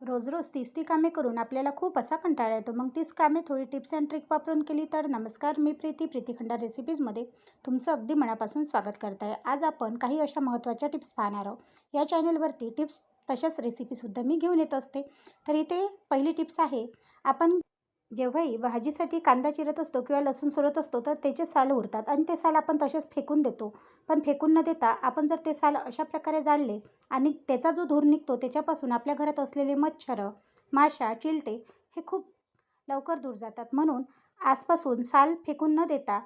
रोज रोज तीच ती कामे करून आपल्याला खूप असा कंटाळा येतो. मग तीच कामे थोडी टिप्स अँड ट्रिक वापरून केली तर नमस्कार मी प्रीती प्रीतीखंडा रेसिपीजमध्ये तुमचं अगदी मनापासून स्वागत करत आहे आज आपण काही अशा महत्त्वाच्या टिप्स पाहणार आहोत. या चॅनलवरती टिप्स तशाच रेसिपीसुद्धा मी घेऊन येत असते. तर इथे पहिली टिप्स आहे आपण जेव्हाही भाजीसाठी कांदा चिरत असतो किंवा लसूण सोडत असतो तर त्याचे साल उरतात आणि ते साल आपण तसेच फेकून देतो. पण फेकून न देता आपण जर ते साल अशा प्रकारे जाळले आणि त्याचा जो धूर निघतो त्याच्यापासून आपल्या घरात असलेले मच्छर माशा चिलटे हे खूप लवकर दूर जातात. म्हणून आजपासून साल फेकून न देता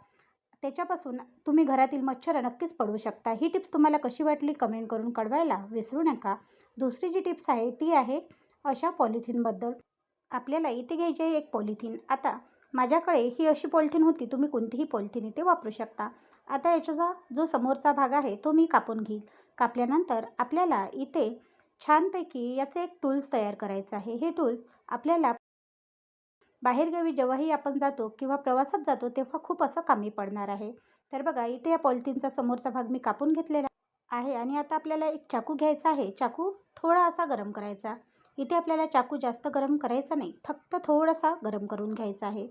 त्याच्यापासून तुम्ही घरातील मच्छर नक्कीच पडवू शकता. ही टिप्स तुम्हाला कशी वाटली कमेंट करून कळवायला विसरू नका. दुसरी जी टिप्स आहे ती आहे अशा पॉलिथिनबद्दल. आपल्याला इथे घ्यायची आहे एक पॉलिथिन. आता माझ्याकडे ही अशी पॉलिथिन होती तुम्ही कोणतीही पॉलिथिन इथे वापरू शकता. आता याच्याचा जो समोरचा भाग आहे तो मी कापून घेईल. कापल्यानंतर आपल्याला इथे छानपैकी याचं एक टूल्स तयार करायचं आहे. हे टूल्स आपल्याला बाहेरगावी जेव्हाही आपण जातो किंवा प्रवासात जातो तेव्हा खूप असं कामी पडणार आहे. तर बघा इथे या पॉलिथिनचा समोरचा भाग मी कापून घेतलेला आहे आणि आता आपल्याला एक चाकू घ्यायचा आहे. चाकू थोडा असा गरम करायचा. इथे आपल्याला चाकू जास्त गरम करायचा नाही फक्त थोडासा गरम करून घ्यायचा आहे.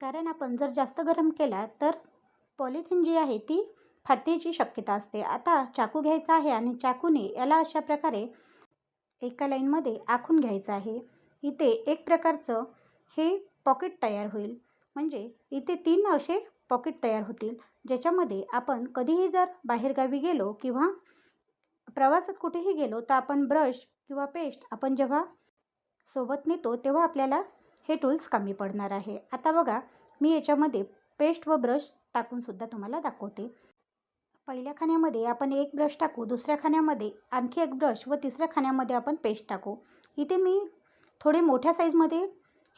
कारण आपण जर जास्त गरम केला तर पॉलिथिन जी आहे ती फाटण्याची शक्यता असते. आता चाकू घ्यायचा आहे आणि चाकूने याला अशा प्रकारे एका लाईनमध्ये आखून घ्यायचं आहे. इथे एक प्रकारचं हे पॉकेट तयार होईल. म्हणजे इथे तीन असे पॉकेट तयार होतील. ज्याच्यामध्ये आपण कधीही जर बाहेरगावी गेलो किंवा प्रवासात कुठेही गेलो तर आपण ब्रश किंवा पेस्ट आपण जेव्हा सोबत नेतो तेव्हा आपल्याला हे टूल्स कमी पडणार आहे. आता बघा मी याच्यामध्ये पेस्ट व ब्रश टाकूनसुद्धा तुम्हाला दाखवते. पहिल्या खाण्यामध्ये आपण एक ब्रश टाकू दुसऱ्या खाण्यामध्ये आणखी एक ब्रश व तिसऱ्या खाण्यामध्ये आपण पेस्ट टाकू. इथे मी थोडे मोठ्या साईजमध्ये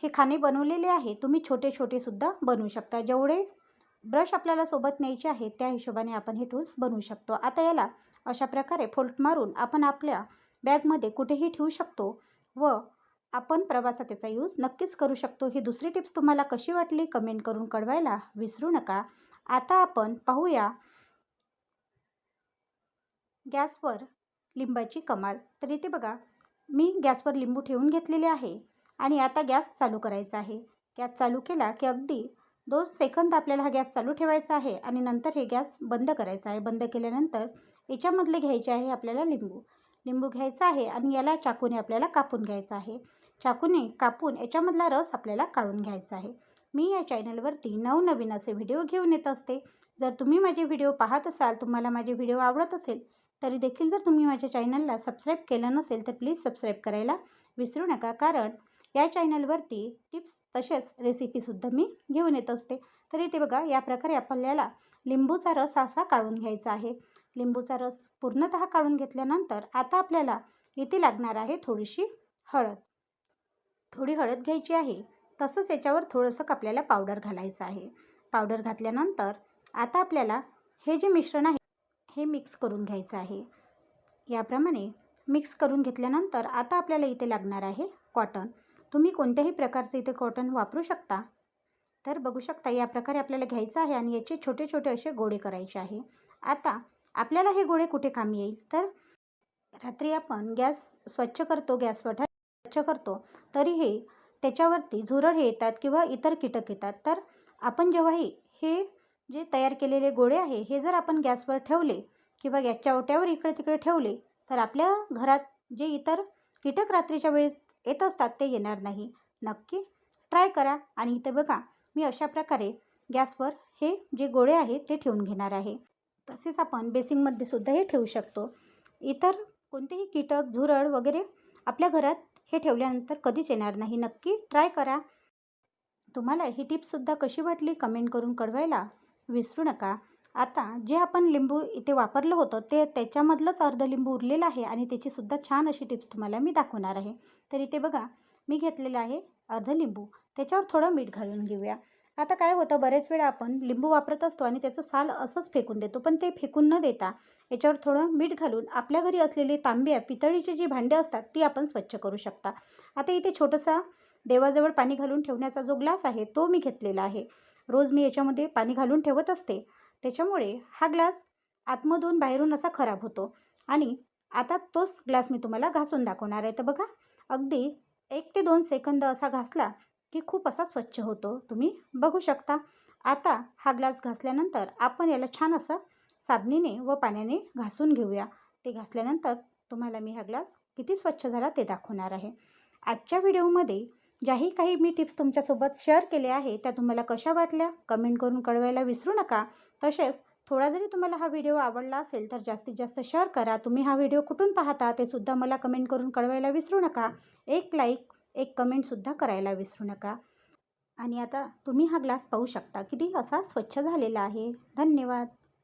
हे खाणे बनवलेले आहे. तुम्ही छोटे छोटेसुद्धा बनवू शकता. जेवढे ब्रश आपल्याला सोबत न्यायचे आहे त्या हिशोबाने आपण हे टूल्स बनवू शकतो. आता याला अशा प्रकारे फोल्ट मारून आपण आपल्या बॅगमध्ये कुठेही ठेवू शकतो व आपण प्रवासात त्याचा यूज नक्कीच करू शकतो. ही दुसरी टिप्स तुम्हाला कशी वाटली कमेंट करून कळवायला विसरू नका. आता आपण पाहूया गॅसवर लिंबाची कमाल. तर इथे बघा मी गॅसवर लिंबू ठेवून घेतलेले आहे आणि आता गॅस चालू करायचा आहे. गॅस चालू केला की अगदी दोन सेकंद आपल्याला हा गॅस चालू ठेवायचा आहे आणि नंतर हे गॅस बंद करायचा आहे. बंद केल्यानंतर याच्यामधले घ्यायचे आहे आपल्याला लिंबू. लिंबू घ्यायचा आहे आणि याला चाकूने आपल्याला कापून घ्यायचा आहे. चाकूने कापून याच्यामधला रस आपल्याला काढून घ्यायचा आहे. मी या चॅनलवरती नवनवीन असे व्हिडिओ घेऊन येत असते. जर तुम्ही माझे व्हिडिओ पाहत असाल तुम्हाला माझे व्हिडिओ आवडत असेल तरी देखील जर तुम्ही माझ्या चॅनलला सबस्क्राईब केलं नसेल तर प्लीज सबस्क्राईब करायला विसरू नका. कारण या चॅनलवरती टिप्स तसेच रेसिपीसुद्धा मी घेऊन येत असते. तरी ते बघा या प्रकारे आपल्याला लिंबूचा रस असा काढून घ्यायचा आहे. लिंबूचा रस पूर्णतः काढून घेतल्यानंतर आता आपल्याला इथे लागणार आहे थोडीशी हळद. थोडी हळद घ्यायची आहे. तसंच याच्यावर थोडंसं आपल्याला पावडर घालायचं आहे. पावडर घातल्यानंतर आता आपल्याला हे जे मिश्रण आहे हे मिक्स करून घ्यायचं आहे. याप्रमाणे मिक्स करून घेतल्यानंतर आता आपल्याला इथे लागणार आहे कॉटन. तुम्ही कोणत्याही प्रकारचं इथे कॉटन वापरू शकता. तर बघू शकता या प्रकारे आपल्याला घ्यायचं आहे आणि याचे छोटे छोटे असे गोळे करायचे आहे. आता आपल्याला हे गोळे कुठे कामी येईल? तर रात्री आपण गॅस स्वच्छ करतो गॅस वठा स्वच्छ करतो. तरी हे त्याच्यावरती झुरळ हे येतात किंवा इतर कीटक येतात. तर आपण जेव्हाही हे जे तयार केलेले गोळे आहे हे जर आपण गॅसवर ठेवले किंवा गॅसच्या ओट्यावर इकडे तिकडे ठेवले तर आपल्या घरात जे इतर कीटक रात्रीच्या वेळेस येत असतात ते येणार नाही. नक्की ट्राय करा आणि इथे बघा मी अशा प्रकारे गॅसवर हे जे गोळे आहेत ते ठेवून घेणार आहे. तसेच आपण बेसिंगमध्ये सुद्धा हे ठेवू शकतो. इतर कोणतेही कीटक झुरळ वगैरे आपल्या घरात हे ठेवल्यानंतर कधीच येणार नाही. नक्की ट्राय करा. तुम्हाला ही टिप्ससुद्धा कशी वाटली कमेंट करून कळवायला विसरू नका. आता जे आपण लिंबू इथे वापरलं होतं ते त्याच्यामधलंच अर्ध लिंबू उरलेलं आहे आणि त्याचीसुद्धा छान अशी टिप्स तुम्हाला मी दाखवणार आहे. तर इथे बघा मी घेतलेलं आहे अर्ध लिंबू. त्याच्यावर थोडं मीठ घालून घेऊया. आता काय होतं बरेच वेळा आपण लिंबू वापरत असतो आणि त्याचं साल असंच फेकून देतो पण ते फेकून न देता याच्यावर थोडं मीठ घालून आपल्या घरी असलेली तांब्या पितळीची जी भांडी असतात ती आपण स्वच्छ करू शकता. आता इथे छोटंसा देवाजवळ पाणी घालून ठेवण्याचा जो ग्लास आहे तो मी घेतलेला आहे. रोज मी याच्यामध्ये पाणी घालून ठेवत असते. त्याच्यामुळे हा ग्लास आतमधून बाहेरून असा खराब होतो आणि आता तोच ग्लास मी तुम्हाला घासून दाखवणार आहे. तर बघा अगदी एक ते दोन सेकंद असा घासला की खूप असा स्वच्छ होतो. तुम्ही बघू शकता. आता हा ग्लास घासल्यानंतर आपण याला छान असं साबणीने व पाण्याने घासून घेऊया. ते घासल्यानंतर तुम्हाला मी हा ग्लास किती स्वच्छ झाला ते दाखवणार आहे. आजच्या व्हिडिओमध्ये ज्याही काही मी टिप्स तुमच्यासोबत शेअर केल्या आहे त्या तुम्हाला कशा वाटल्या? कमेंट करून कळवायला विसरू नका. तसेच थोडा जरी तुम्हाला हा व्हिडिओ आवडला असेल तर जास्तीत जास्त शेअर करा. तुम्ही हा व्हिडिओ कुठून पाहता ते सुद्धा मला कमेंट करून कळवायला विसरू नका. एक लाईक एक कमेंटसुद्धा करायला विसरू नका. आणि आता तुम्ही हा ग्लास पाहू शकता किती असा स्वच्छ झालेला आहे. धन्यवाद.